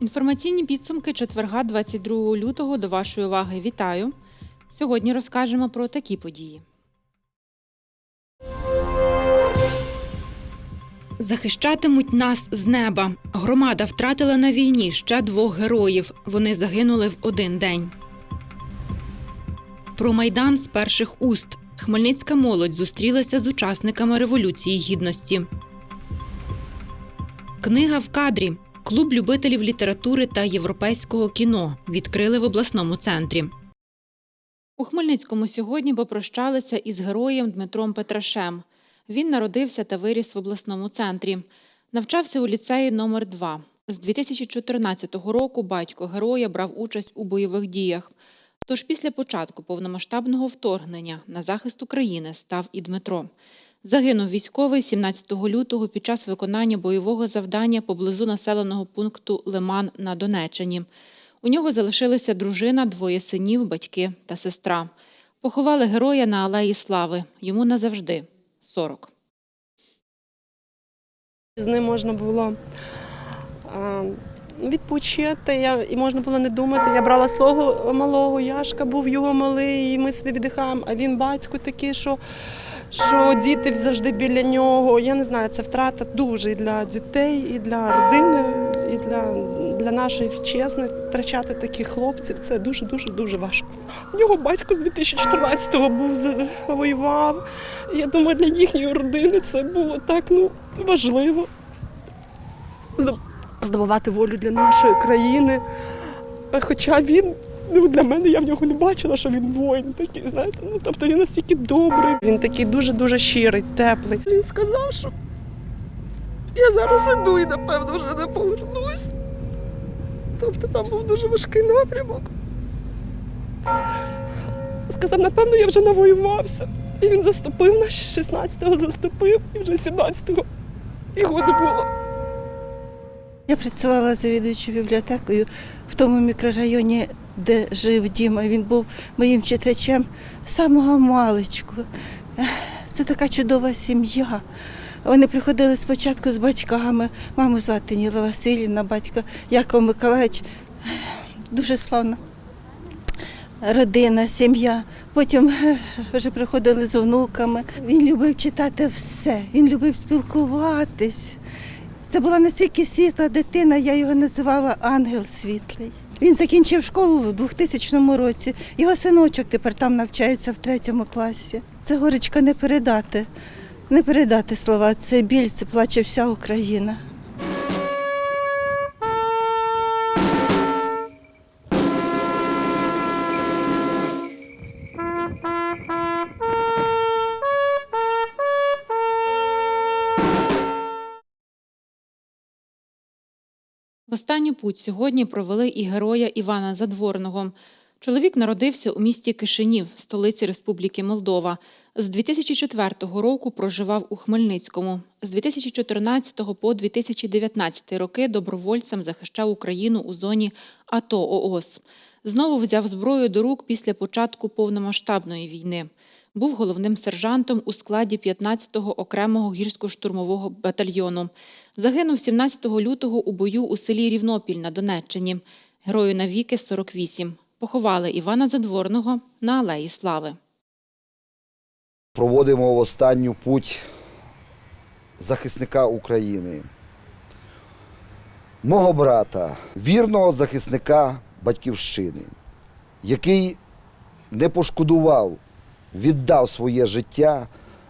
Інформаційні підсумки четверга 22 лютого до вашої уваги вітаю. Сьогодні розкажемо про такі події. Захищатимуть нас з неба. Громада втратила на війні ще двох героїв. Вони загинули в один день. Про майдан з перших уст. Хмельницька молодь зустрілася з учасниками Революції Гідності. Книга в кадрі. Клуб любителів літератури та європейського кіно відкрили в обласному центрі. У Хмельницькому сьогодні попрощалися із героєм Дмитром Петрашем. Він народився та виріс в обласному центрі. Навчався у ліцеї номер 2 З 2014 року батько героя брав участь у бойових діях. Тож після початку повномасштабного вторгнення на захист України став і Дмитро. Загинув військовий 17 лютого під час виконання бойового завдання поблизу населеного пункту Лиман на Донеччині. У нього залишилися дружина, двоє синів, батьки та сестра. Поховали героя на Алеї Слави. Йому назавжди 40. З ним можна було відпочити, і можна було не думати. Я брала свого малого, Яшка був його малий, і ми собі віддихаємо, а він батько такий, що, що діти завжди біля нього. Я не знаю, це втрата дуже і для дітей, і для родини, і для, для нашої вітчизни. Втрачати таких хлопців це дуже-дуже дуже важко. У нього батько з 2014-го був воював. Я думаю, для їхньої родини це було так ну, важливо здоб- здобувати волю для нашої країни. Хоча він ну, для мене я в нього не бачила, що він воїн такий, знаєте. Ну, тобто він настільки добрий, він такий дуже-дуже щирий, теплий. Він сказав, що я зараз іду і напевно вже не повернусь. Тобто там був дуже важкий напрямок. Сказав, напевно, я вже навоювався. І він заступив нас 16-го заступив, і вже 17-го його не було. Я працювала завідуючою бібліотекою в тому мікрорайоні, де жив Діма. Він був моїм читачем самого маличку. Це така чудова сім'я. Вони приходили спочатку з батьками. Маму звати Ніла Васильівна, батька Яков Миколаївич. Дуже славна родина, сім'я. Потім вже приходили з онуками. Він любив читати все, він любив спілкуватись. Це була настільки світла дитина, я його називала ангел світлий. Він закінчив школу в 2000 році. Його синочок тепер там навчається в третьому класі. Це горечка не передати, не передати слова. Це біль, це плаче вся Україна. Останню путь сьогодні провели і героя Івана Задворного. Чоловік народився у місті Кишинів, столиці Республіки Молдова. З 2004 року проживав у Хмельницькому. З 2014 по 2019 роки добровольцем захищав Україну у зоні АТО ООС. Знову взяв зброю до рук після початку повномасштабної війни. Був головним сержантом у складі 15-го окремого гірсько-штурмового батальйону. Загинув 17 лютого у бою у селі Рівнопіль на Донеччині. Герою навіки 48. Поховали Івана Задворного на Алеї Слави. проводимо в останню путь захисника України, мого брата, вірного захисника батьківщини, який не пошкодував, віддав своє життя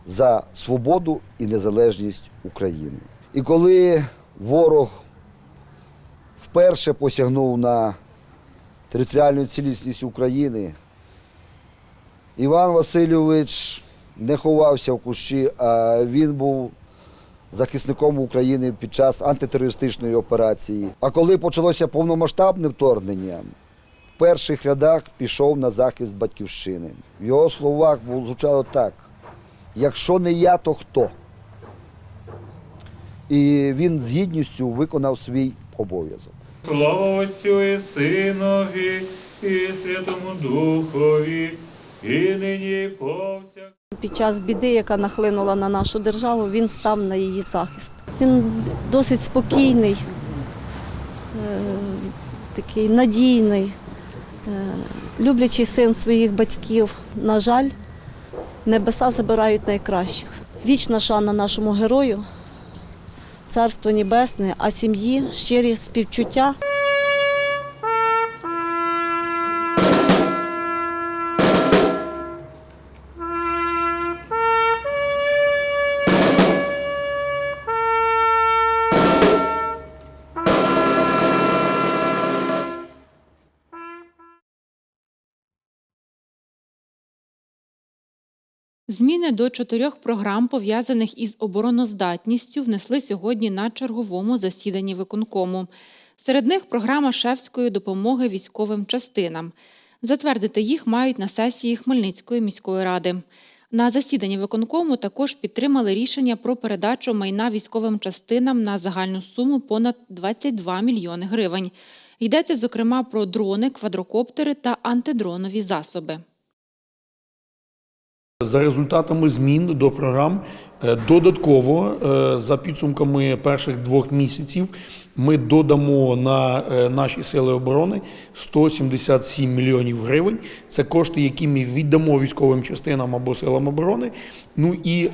за свободу і незалежність України. І коли ворог вперше посягнув на територіальну цілісність України, Іван Васильович не ховався в кущі, а він був захисником України під час антитерористичної операції. А коли почалося повномасштабне вторгнення, перших рядах пішов на захист батьківщини. В його словах звучало так: якщо не я, то хто? І він з гідністю виконав свій обов'язок. Слава Отцю і Синові, і Святому Духові, і нині і повсяк. Під час біди, яка нахлинула на нашу державу, він став на її захист. Він досить спокійний, е, такий надійний, люблячий син своїх батьків. На жаль, небеса забирають найкращих. Вічна шана нашому герою, царство небесне, а сім'ї щирі співчуття. Зміни до чотирьох програм, пов'язаних із обороноздатністю, внесли сьогодні на черговому засіданні виконкому. Серед них програма шефської допомоги військовим частинам. Затвердити їх мають на сесії Хмельницької міської ради. На засіданні виконкому також підтримали рішення про передачу майна військовим частинам на загальну суму понад 22 мільйони гривень. Йдеться, зокрема, про дрони, квадрокоптери та антидронові засоби. За результатами змін до програм е, додатково е, за підсумками перших двох місяців ми додамо на е, наші сили оборони 177 мільйонів гривень. Це кошти, які ми віддамо військовим частинам або силам оборони. Ну і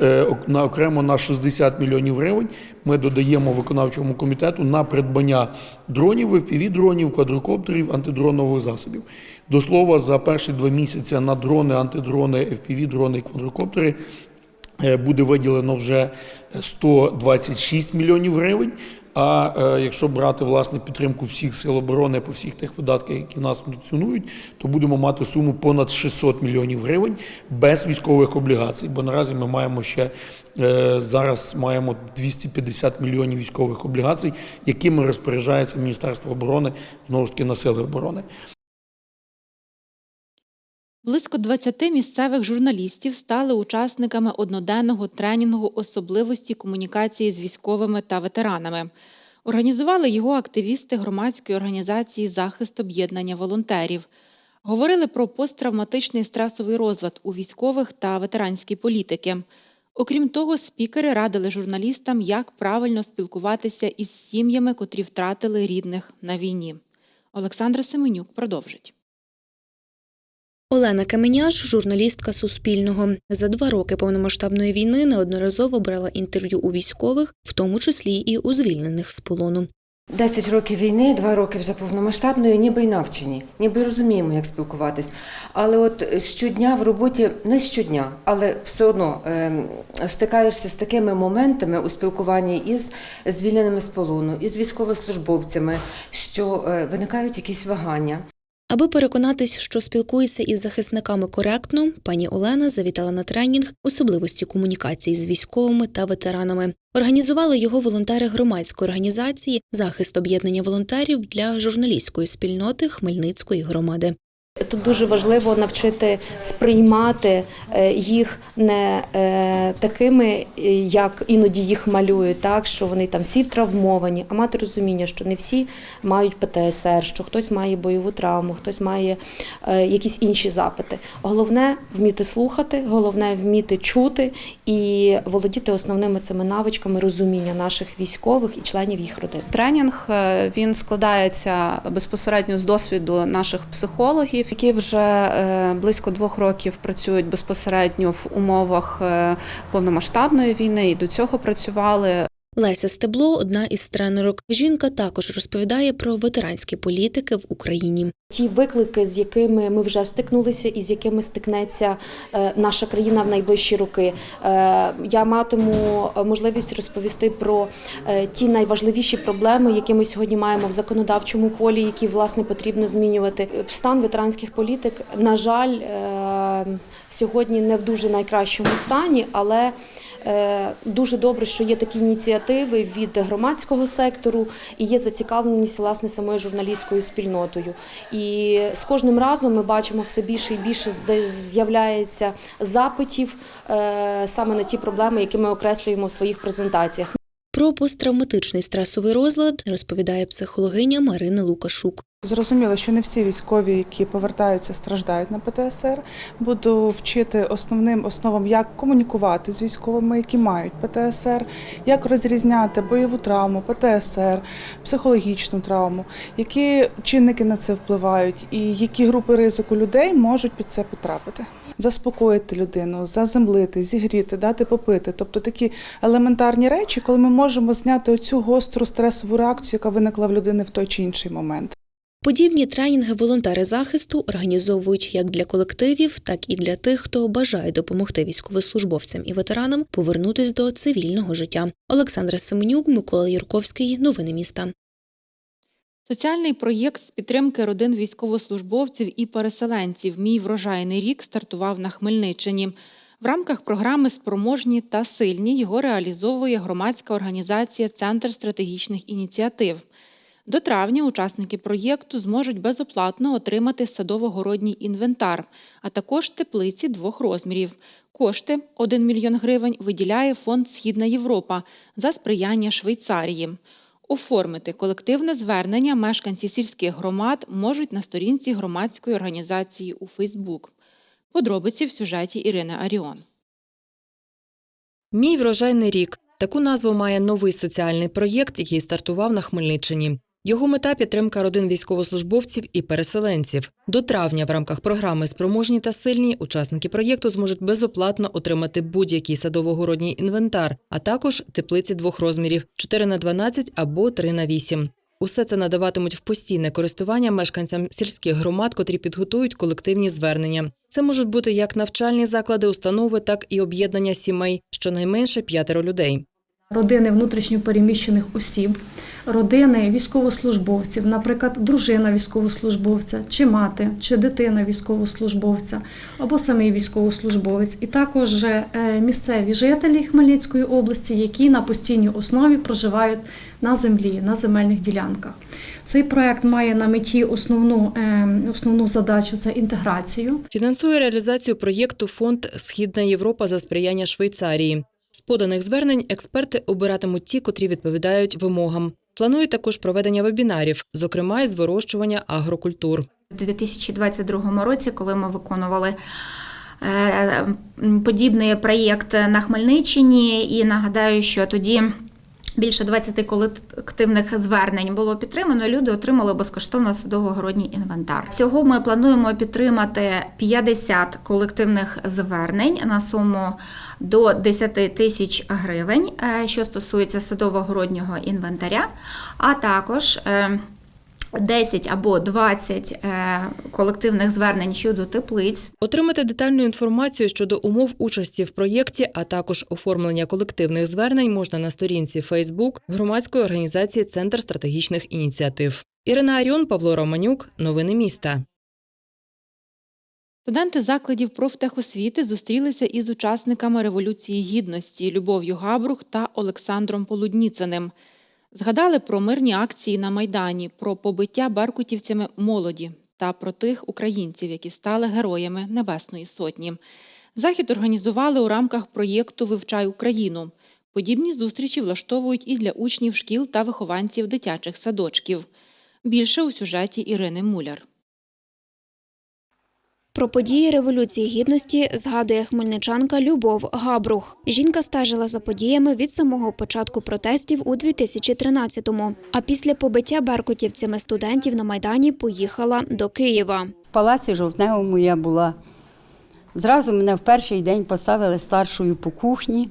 на окремо на 60 мільйонів гривень ми додаємо виконавчому комітету на придбання дронів, FPV-дронів, квадрокоптерів, антидронових засобів. До слова, за перші два місяці на дрони, антидрони, FPV-дрони і квадрокоптери е, буде виділено вже 126 мільйонів гривень. А е, якщо брати власне підтримку всіх сил оборони по всіх тих видатках, які в нас функціонують, то будемо мати суму понад 600 мільйонів гривень без військових облігацій. Бо наразі ми маємо ще е, зараз маємо 250 мільйонів військових облігацій, якими розпоряджається Міністерство оборони знову ж таки на сили оборони. Близько 20 місцевих журналістів стали учасниками одноденного тренінгу особливості комунікації з військовими та ветеранами. Організували його активісти громадської організації Захист об'єднання волонтерів. Говорили про посттравматичний стресовий розлад у військових та ветеранській політики. Окрім того, спікери радили журналістам, як правильно спілкуватися із сім'ями, котрі втратили рідних на війні. Олександра Семенюк продовжить. Олена Каменяш, журналістка Суспільного, за два роки повномасштабної війни неодноразово брала інтерв'ю у військових, в тому числі і у звільнених з полону. 10 років війни, 2 роки вже повномасштабної, ніби й навчені, ніби розуміємо, як спілкуватись. Але от щодня в роботі, не щодня, але все одно е, стикаєшся з такими моментами у спілкуванні із звільненими з полону, із військовослужбовцями, що е, виникають якісь вагання. Аби переконатись, що спілкується із захисниками коректно, пані Олена завітала на тренінг особливості комунікації з військовими та ветеранами. Організували його волонтери громадської організації Захист об'єднання волонтерів для журналістської спільноти Хмельницької громади. Тут дуже важливо навчити сприймати е, їх не е, такими, е, як іноді їх малюють, так що вони там всі травмовані, а мати розуміння, що не всі мають ПТСР, що хтось має бойову травму, хтось має якісь інші запити. Головне вміти слухати, головне вміти чути і володіти основними цими навичками розуміння наших військових і членів їх родин. Тренінг він складається безпосередньо з досвіду наших психологів, які вже е, близько двох років працюють безпосередньо в умовах е, повномасштабної війни і до цього працювали. Леся Стебло одна із тренерок. Жінка також розповідає про ветеранські політики в Україні. Ті виклики, з якими ми вже стикнулися, і з якими стикнеться е, наша країна в найближчі роки. Е, Я матиму можливість розповісти про е, ті найважливіші проблеми, які ми сьогодні маємо в законодавчому полі, які власне потрібно змінювати. Стан ветеранських політик, на жаль, е, сьогодні не в дуже найкращому стані, але Е, Дуже добре, що є такі ініціативи від громадського сектору і є зацікавленість власне самою журналістською спільнотою. І з кожним разом ми бачимо все більше і більше з'являється запитів е, саме на ті проблеми, які ми окреслюємо в своїх презентаціях. Про посттравматичний стресовий розлад розповідає психологиня Марина Лукашук. Зрозуміло, що не всі військові, які повертаються, страждають на ПТСР. Буду вчити основним основам, як комунікувати з військовими, які мають ПТСР, як розрізняти бойову травму, ПТСР, психологічну травму, які чинники на це впливають, і які групи ризику людей можуть під це потрапити. Заспокоїти людину, заземлити, зігріти, дати попити. Тобто такі елементарні речі, коли ми можемо зняти оцю гостру стресову реакцію, яка виникла в людини в той чи інший момент. Подібні тренінги волонтери захисту організовують як для колективів, так і для тих, хто бажає допомогти військовослужбовцям і ветеранам повернутись до цивільного життя. Олександра Семенюк, Микола Юрковський. Новини міста. Соціальний проєкт з підтримки родин військовослужбовців і переселенців Мій врожайний рік стартував на Хмельниччині. В рамках програми Спроможні та сильні його реалізовує громадська організація Центр стратегічних ініціатив. До травня учасники проєкту зможуть безоплатно отримати садово-городній інвентар, а також теплиці двох розмірів. Кошти 1 мільйон гривень виділяє фонд Східна Європа за сприяння Швейцарії. Оформити колективне звернення мешканці сільських громад можуть на сторінці громадської організації у Фейсбук. Подробиці в сюжеті Ірини Аріон. Мій врожайний рік. Таку назву має новий соціальний проєкт, який стартував на Хмельниччині. Його мета підтримка родин військовослужбовців і переселенців. До травня в рамках програми Спроможні та сильні учасники проєкту зможуть безоплатно отримати будь-який садово-городній інвентар, а також теплиці двох розмірів 4 на 12 або 3 на 8. Усе це надаватимуть в постійне користування мешканцям сільських громад, котрі підготують колективні звернення. Це можуть бути як навчальні заклади, установи, так і об'єднання сімей, щонайменше п'ятеро людей. родини внутрішньопереміщених осіб, родини військовослужбовців, наприклад, дружина військовослужбовця, чи мати, чи дитина військовослужбовця, або самий військовослужбовець, і також е, місцеві жителі Хмельницької області, які на постійній основі проживають на землі, на земельних ділянках. Цей проект має на меті основну, е, основну задачу це інтеграцію. Фінансує реалізацію проєкту фонд Східна Європа за сприяння Швейцарії. З поданих звернень експерти обиратимуть ті, котрі відповідають вимогам. Планують також проведення вебінарів, зокрема із вирощування агрокультур. У 2022 році, коли ми виконували е, подібний проєкт на Хмельниччині, і нагадаю, що тоді. Більше 20 колективних звернень було підтримано. Люди отримали безкоштовно садово-городній інвентар. Всього ми плануємо підтримати 50 колективних звернень на суму до 10 тисяч гривень, е, що стосується садово-городнього інвентаря, а також е, 10 або 20 е, колективних звернень щодо теплиць. Отримати детальну інформацію щодо умов участі в проєкті, а також оформлення колективних звернень можна на сторінці Facebook громадської організації Центр стратегічних ініціатив. Ірина Аріон, Павло Романюк. Новини міста. Студенти закладів профтехосвіти зустрілися із учасниками Революції Гідності Любов'ю Габрух та Олександром Полудніциним. Згадали про мирні акції на Майдані, про побиття беркутівцями молоді та про тих українців, які стали героями Небесної Сотні. Захід організували у рамках проєкту Вивчай Україну. Подібні зустрічі влаштовують і для учнів шкіл та вихованців дитячих садочків. Більше у сюжеті Ірини Муляр. Про події Революції Гідності згадує хмельничанка Любов Габрух. Жінка стежила за подіями від самого початку протестів у 2013-му. А після побиття беркутівцями студентів на Майдані поїхала до Києва. В палаці жовтневому я була. Зразу мене в перший день поставили старшою по кухні.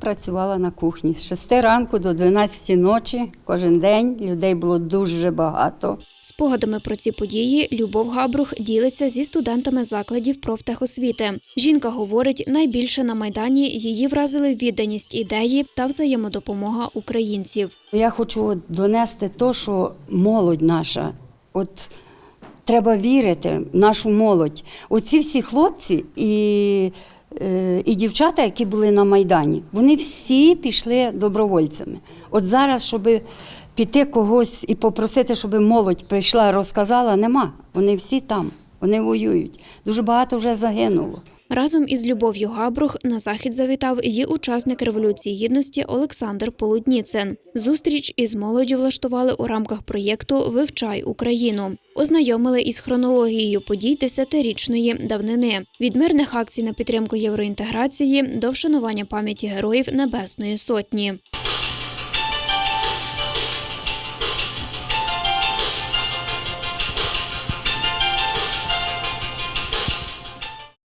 Працювала на кухні з 6 ранку до 12 ночі. Кожен день людей було дуже багато. Спогадами про ці події Любов Габрух ділиться зі студентами закладів профтехосвіти. Жінка говорить, найбільше на Майдані її вразили відданість ідеї та взаємодопомога українців. Я хочу донести те, що молодь наша, от треба вірити в нашу молодь. Оці всі хлопці і, і дівчата, які були на Майдані, вони всі пішли добровольцями. От зараз, щоб піти когось і попросити, щоб молодь прийшла, розказала, нема. Вони всі там, вони воюють. Дуже багато вже загинуло. Разом із Любов'ю Габрух на захід завітав і учасник Революції Гідності Олександр Полудніцин. Зустріч із молоддю влаштували у рамках проєкту Вивчай Україну. Ознайомили із хронологією подій десятирічної давнини від мирних акцій на підтримку євроінтеграції до вшанування пам'яті героїв Небесної Сотні.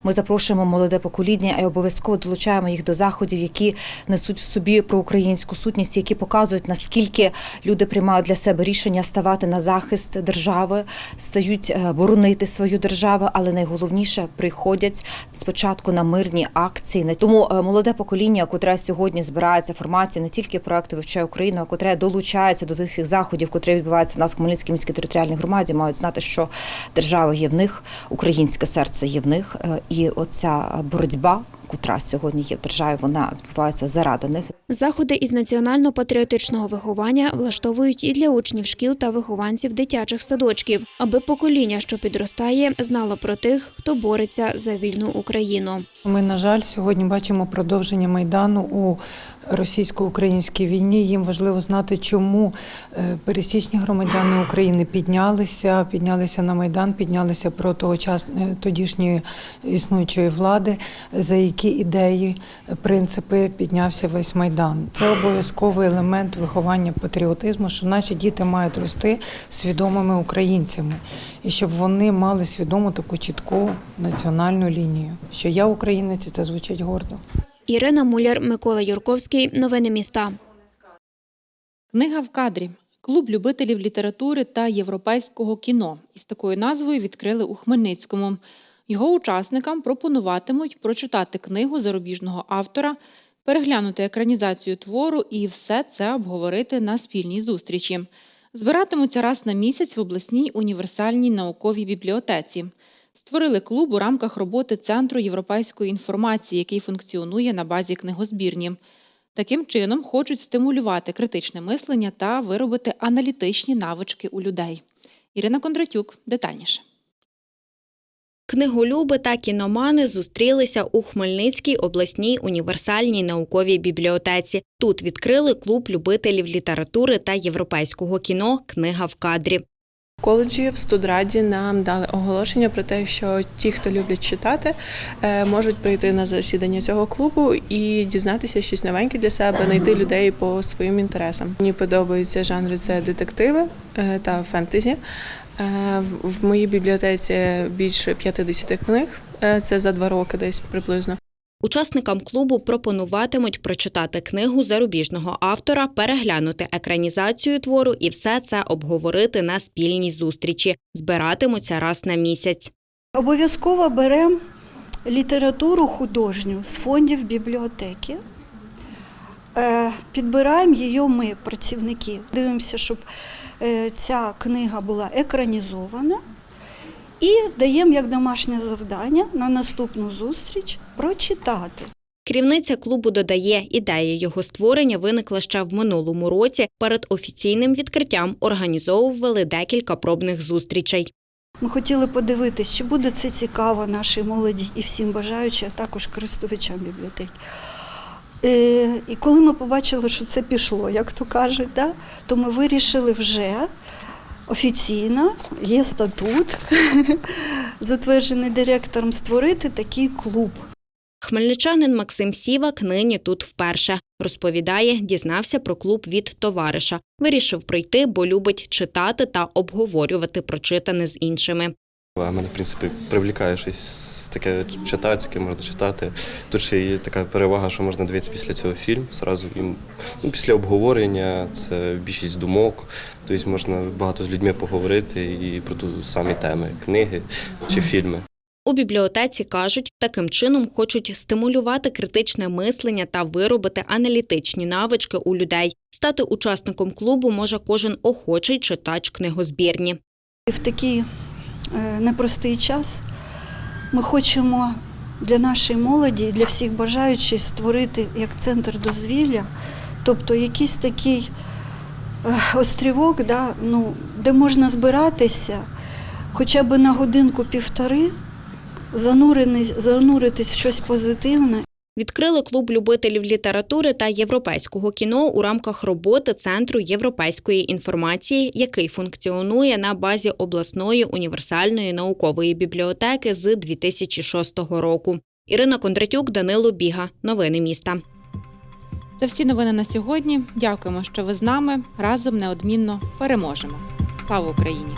Ми запрошуємо молоде покоління і обов'язково долучаємо їх до заходів, які несуть в собі проукраїнську сутність, які показують наскільки люди приймають для себе рішення ставати на захист держави, стають е, боронити свою державу, але найголовніше приходять спочатку на мирні акції. Тому е, молоде покоління, котре сьогодні збирається в форматі не тільки проекту «Вивчай Україну, а котре долучається до тих всіх заходів, котрі відбуваються в нас в Хмельницькій міській територіальній громаді, мають знати, що держава є в них, українське серце є в них. е, І оця боротьба, котра сьогодні є в державі, вона відбувається заради них. Заходи із національно-патріотичного виховання влаштовують і для учнів шкіл та вихованців дитячих садочків, аби покоління, що підростає, знало про тих, хто бореться за вільну Україну. Ми, на жаль, сьогодні бачимо продовження майдану у російсько-українській війні. Їм важливо знати, чому е, пересічні громадяни України піднялися, піднялися на майдан, піднялися проти час е, тодішньої існуючої влади, за які ідеї, принципи піднявся весь майдан. Це обов'язковий елемент виховання патріотизму, що наші діти мають рости свідомими українцями, і щоб вони мали свідому таку чітку національну лінію. Що я українець, це звучить гордо. Ірина Муляр, Микола Юрковський. Новини міста. Книга в кадрі. Клуб любителів літератури та європейського кіно із такою назвою відкрили у Хмельницькому. Його учасникам пропонуватимуть прочитати книгу зарубіжного автора, переглянути екранізацію твору і все це обговорити на спільній зустрічі. Збиратимуться раз на місяць в обласній універсальній науковій бібліотеці. Створили клуб у рамках роботи Центру європейської інформації, який функціонує на базі книгозбірні. Таким чином хочуть стимулювати критичне мислення та виробити аналітичні навички у людей. Ірина Кондратюк детальніше. Книголюби та кіномани зустрілися у Хмельницькій обласній універсальній науковій бібліотеці. Тут відкрили клуб любителів літератури та європейського кіно Книга в кадрі. Коледжі в студраді нам дали оголошення про те, що ті, хто люблять читати, е, можуть прийти на засідання цього клубу і дізнатися щось новеньке для себе, знайти людей по своїм інтересам. Мені подобаються жанри це детективи е, та фентезі. Е, в- моїй бібліотеці більше 50 книг. Це за два роки десь приблизно. Учасникам клубу пропонуватимуть прочитати книгу зарубіжного автора, переглянути екранізацію твору і все це обговорити на спільній зустрічі. Збиратимуться раз на місяць. Обов'язково беремо літературу художню з фондів бібліотеки. Е, Підбираємо її ми, працівники. Дивимося, щоб е, ця книга була екранізована. І даємо як домашнє завдання на наступну зустріч прочитати. Керівниця клубу додає, ідея його створення виникла ще в минулому році. Перед офіційним відкриттям організовували декілька пробних зустрічей. Ми хотіли подивитись, чи буде це цікаво нашій молоді і всім бажаючим, а також користувачам бібліотеки. Е, І коли ми побачили, що це пішло, як то кажуть, да, то ми вирішили вже офіційно, є статут, затверджений директором, створити такий клуб. Хмельничанин Максим Сівак нині тут вперше. Розповідає, дізнався про клуб від товариша. Вирішив прийти, бо любить читати та обговорювати прочитане з іншими. Мене, в принципі, привлікає щось таке читацьке, можна читати. Тут ще є така перевага, що можна дивитися після цього фільм. Зразу їм ну, після обговорення, це більшість думок. Тобто можна багато з людьми поговорити і про ту самі теми книги чи фільми. У бібліотеці кажуть, таким чином хочуть стимулювати критичне мислення та виробити аналітичні навички у людей. Стати учасником клубу може кожен охочий читач книгозбірні. В такий е, непростий час ми хочемо для нашої молоді, для всіх бажаючих створити як центр дозвілля, тобто якийсь такий е, острівок, ну, де можна збиратися хоча б на годинку-півтори зануритись в щось позитивне. Відкрили клуб любителів літератури та європейського кіно у рамках роботи Центру європейської інформації, який функціонує на базі обласної універсальної наукової бібліотеки з 2006 року. Ірина Кондратюк, Данило Біга. Новини міста. Це всі новини на сьогодні. Дякуємо, що ви з нами. Разом неодмінно переможемо. Слава Україні!